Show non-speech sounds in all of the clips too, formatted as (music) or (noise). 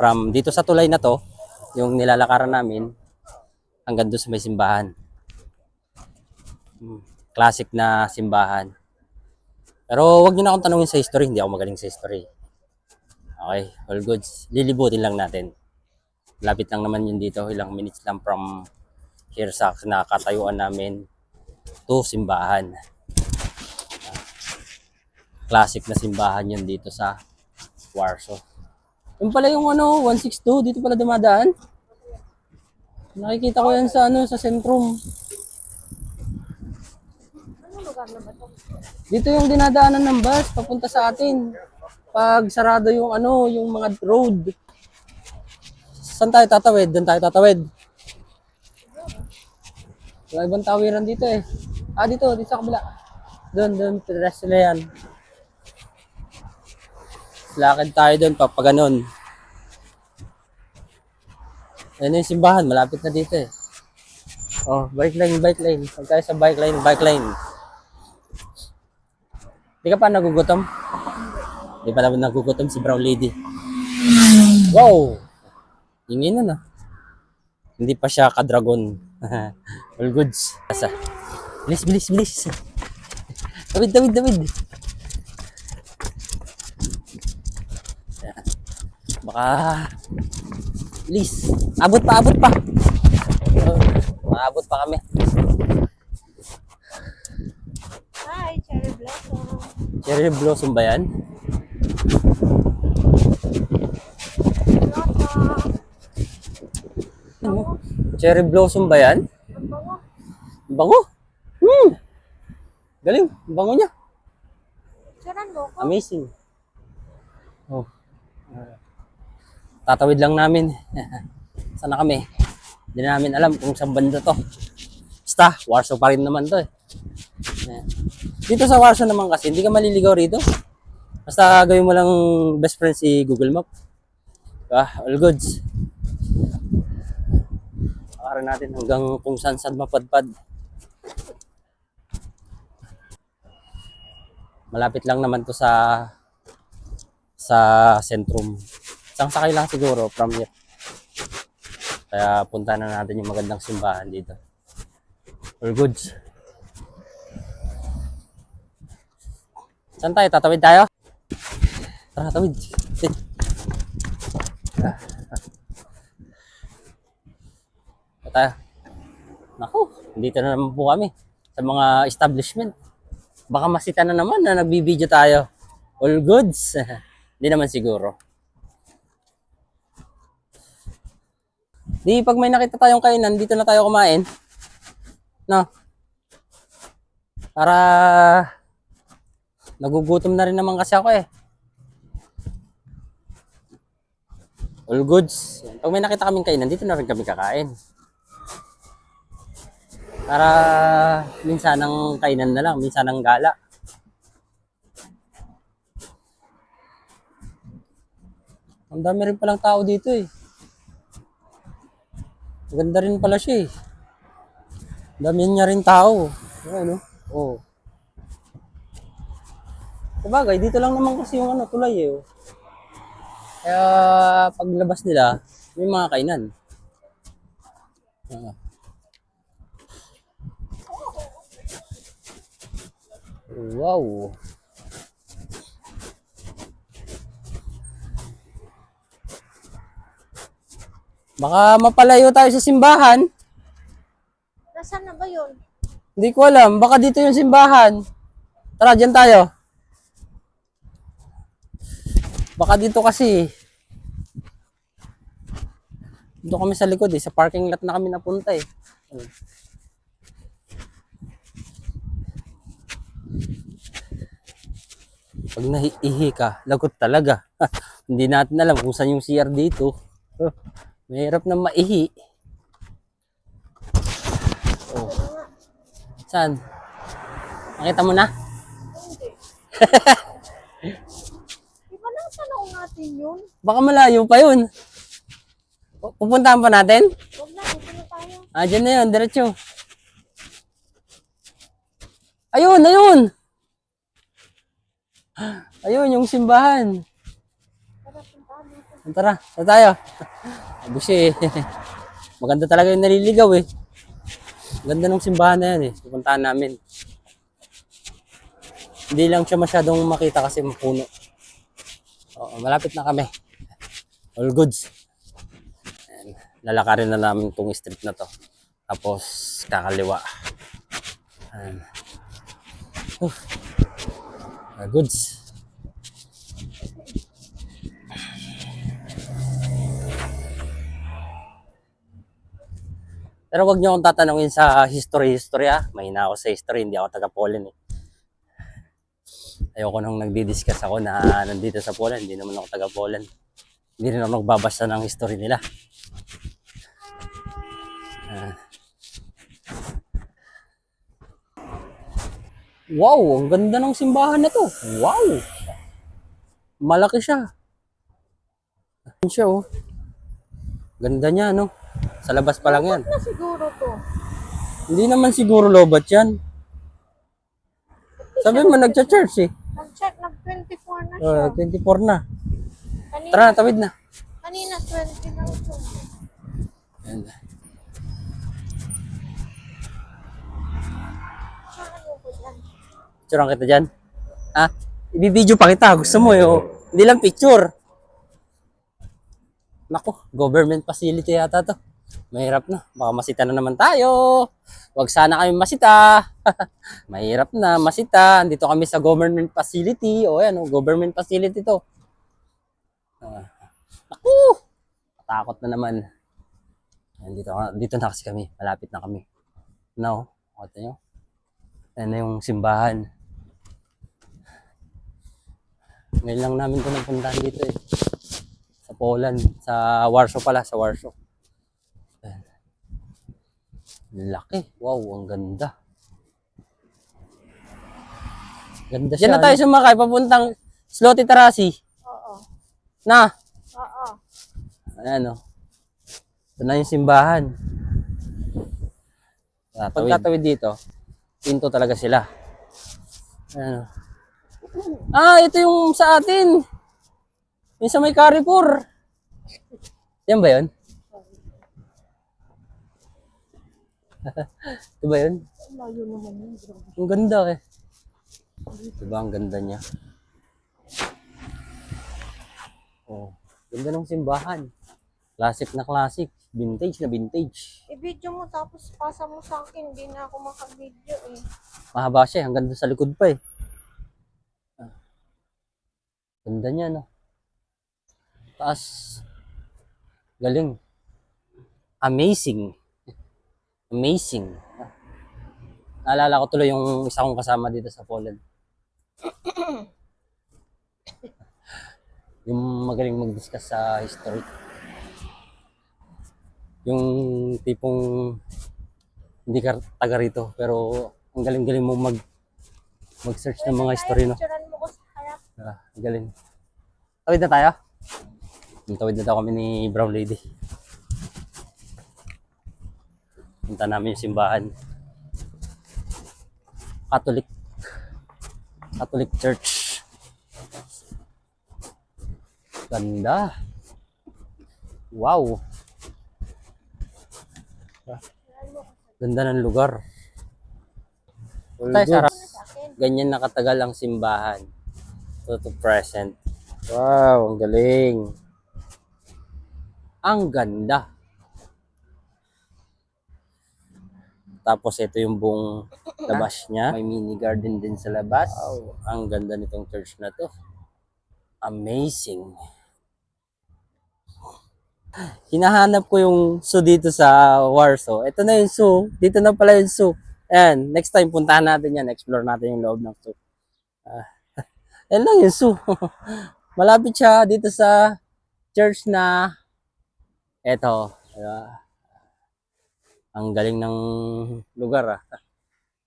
From dito sa tulay na to, yung nilalakaran namin, hanggang doon sa may simbahan. Hmm, Classic na simbahan. Pero wag niyo na akong tanungin sa history, hindi ako magaling sa history. Okay, all goods. Lilibutin lang natin. Lapit lang naman yun dito, ilang minutes lang from here sa nakatayuan namin to simbahan. Classic na simbahan yun dito sa Warsaw. Yung pala yung ano, 162, dito pala dumadaan. Nakikita ko yan sa ano, sa sentrum. Dito yung dinadaanan ng bus papunta sa atin. Pag sarado yung ano, yung mga road. Saan tayo tatawid? Doon tayo tatawid. Wala ibang tawiran dito eh. Ah, dito, dito sa kabila. Doon, doon, pedestrian yan. Lakad tayo doon, papaganon. Ayan yung simbahan, malapit na dito eh. Oh, bike lane, bike lane. Pag tayo sa bike lane, bike lane. Di ka pa nagugutom? Di pa naman nagugutom si Brown Lady. Wow! Ingin na na. Hindi pa siya ka-dragon. (laughs) All goods. Asa? Bilis, bilis, bilis. Tawid, tawid, tawid. Yan. Baka... Bilis. Abot pa, abot pa. Oh, maabot pa kami. Hi, Cherry Blossom. Cherry blossom ba yan? Ano? Cherry blossom ba yan? Ang bango. Ang Bango? Hmm! Galing, ang bango niya. Amazing. Oh. Tatawid lang namin. (laughs) Sana kami? Hindi na namin alam kung saan banda to. Basta, Warsaw pa rin naman to eh. Dito sa Warsaw naman kasi, hindi ka maliligaw rito. Basta gawin mo lang best friend si Google Map. Ah, all goods. Pakaran natin hanggang kung saan saan mapadpad. Malapit lang naman to sa sa sentrum. Isang sakay lang siguro from here. Kaya punta na natin yung magandang simbahan dito. All goods. Saan tayo? Tatawid tayo? Tara. Saan tayo? Naku, dito na naman po kami sa mga establishment. Baka masita na naman na nagbibideo tayo. All goods. (laughs) Hindi naman siguro. Di pag may nakita tayong kainan, dito na tayo kumain. No? Para nagugutom na rin naman kasi ako eh. All goods. Pag may nakita kaming kainan, dito na rin kami kakain. Para minsan ang kainan na lang, minsan ang gala. Ang dami rin palang tao dito eh. Maganda rin pala siya eh. Dami niya rin tao. Ano? Oo. Oh. Sabagay, dito lang naman kasi yung ano, tulay eh. oh. Kaya paglabas nila, may mga kainan. Ah. Wow. Baka mapalayo tayo sa simbahan. Nasaan na ba yun? Hindi ko alam. Baka dito yung simbahan. Tara, dyan tayo. Baka dito kasi. Dito kami sa likod eh. Sa parking lot na kami napunta eh. Pag nahiihi ka, lagot talaga. (laughs) Hindi natin alam kung saan yung CR dito. Oh, mahirap na maihi. Oh. Saan? Nakita mo na? Di ba nang tanong natin yun? Baka malayo pa yun. Pu- Pupuntahan pa natin? Huwag na, dito na tayo. Ah, dyan na yun, diretso. Ayun, ayun! Ayun, yung simbahan. Tara. Tara, tayo. Busi, maganda talaga yung naliligaw eh. Ganda ng simbahan na yan eh. Pupuntahan namin. Hindi lang siya masyadong makita kasi mapuno. Oo, malapit na kami. All goods. Ayan, lalakarin na namin tong street na to. Tapos kakaliwa. Ayan. Uh, goods. Pero wag niyo akong tatanungin sa history-history ah. Mahina ako sa history, hindi ako taga Poland eh. Ayoko nang nagdi-discuss ako na nandito sa Poland, hindi naman ako taga Poland. Hindi rin ako nagbabasa ng history nila. Ah. Wow, ang ganda ng simbahan na to. Wow! Malaki siya. Ano siya oh. Ganda niya no. Sa labas pa lang yan. Na siguro to. Hindi naman siguro lobat yan. Sabi mo, nagcha-church eh. Nag-check, nag-24 na siya. Uh, 24 na. kanina, Tara, tawid na. kanina 20 lang to. Ayan. Dyan. Picturean kita dyan. Ha? Ibibideo pa kita. Gusto mo eh. oh. Hindi lang picture. Nako, government facility yata to. Mahirap na. Baka masita na naman tayo. Huwag sana kami masita. (laughs) Mahirap na, masita. Dito kami sa government facility. O yan, oh, government facility to. Ah. Naku! Takot na naman. Ayan, dito, dito na kasi kami. Malapit na kami. Now, no, nyo? Ayan na yung simbahan. Ngayon lang namin ito napuntahan dito eh. Sa Poland. Sa Warsaw pala. Sa Warsaw. Laki. Wow, ang ganda. Ganda siya. Diyan na tayo sumakay papuntang Sloty Tarasi. Oo. Na. Oo. Ayan o. Ito na yung simbahan. Pagkatawid dito, pinto talaga sila. Ayan o. Ah, ito yung sa atin. Yung sa may Carrefour. Yan ba yun? Ito ba yun? Layo naman yun. Ang ganda eh. Diba ang ganda niya? Oh, ganda ng simbahan. Classic na classic. Vintage na vintage. I-video mo tapos pasa mo sa akin. Hindi na ako makag-video eh. Mahaba siya. Hanggang doon sa likod pa eh. Ah. Ganda niya no. Taas. Galing. Amazing. Amazing. Naalala ko tuloy yung isa kong kasama dito sa Poland. (coughs) yung magaling mag-discuss sa history. Yung tipong hindi ka taga rito pero ang galing-galing mo mag mag-search ng mga history no. Ah, galing. Tawid na tayo. Tawid na daw kami ni Brown Lady. Punta namin yung simbahan. Catholic. Catholic Church. Ganda. Wow. Ganda ng lugar. Tayo sa harap. Sa akin. Ganyan nakatagal ang simbahan. To, to present. Wow, ang galing. Ang ganda. Tapos ito yung buong (clears throat) labas niya. May mini garden din sa labas. Wow, ang ganda nitong church na to. Amazing. Hinahanap ko yung zoo dito sa Warsaw. Ito na yung zoo. Dito na pala yung zoo. Ayan, next time puntahan natin yan. Explore natin yung loob ng zoo. Ah, (laughs) yan lang yung zoo. (laughs) Malapit siya dito sa church na eto. diba? Ang galing ng lugar ah.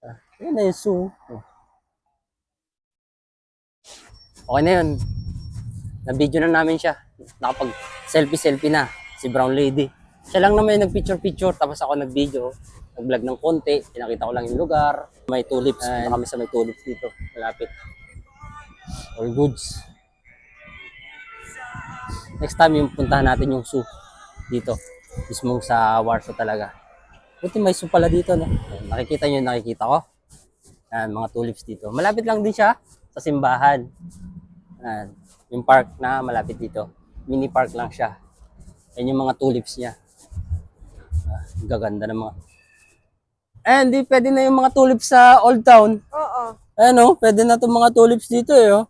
Ah, Yan na yung zoo. Okay na yun. Na-video na namin siya. Nakapag selfie-selfie na si Brown Lady. Siya lang naman yung nag-picture-picture tapos ako nag-video. Nag-vlog ng konti. Pinakita ko lang yung lugar. May tulips. Punta kami sa may tulips dito. Malapit. All goods. Next time yung puntahan natin yung zoo dito. Mismong sa Warsaw talaga. Buti may zoo pala dito, no? Ayan, Nakikita nyo nakikita ko. Ayan, mga tulips dito. Malapit lang din siya sa simbahan. Ayan, yung park na malapit dito. Mini park lang siya. Ayan yung mga tulips niya. Ah, gaganda ng mga... Eh, hindi pwede na yung mga tulips sa Old Town. Oo. Ano, pwede na itong mga tulips dito eh, oh.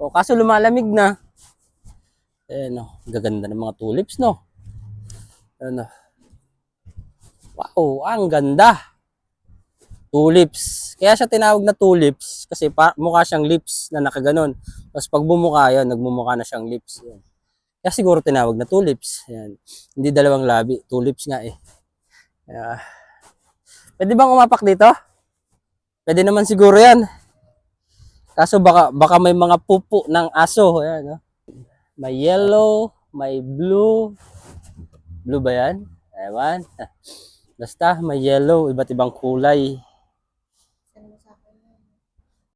O, kaso lumalamig na. Ayan, oh. Gaganda ng mga tulips, no? Ano. Wow, ang ganda. Tulips. Kaya siya tinawag na tulips kasi pa, mukha siyang lips na nakaganon. Tapos pag bumuka yan, nagmumukha na siyang lips. Yan. Kaya siguro tinawag na tulips. Yan. Hindi dalawang labi. Tulips nga eh. Kaya, pwede bang umapak dito? Pwede naman siguro yan. Kaso baka, baka may mga pupo ng aso. Ayan, no? May yellow, may blue. Blue ba yan? Ewan. Basta may yellow, iba't ibang kulay.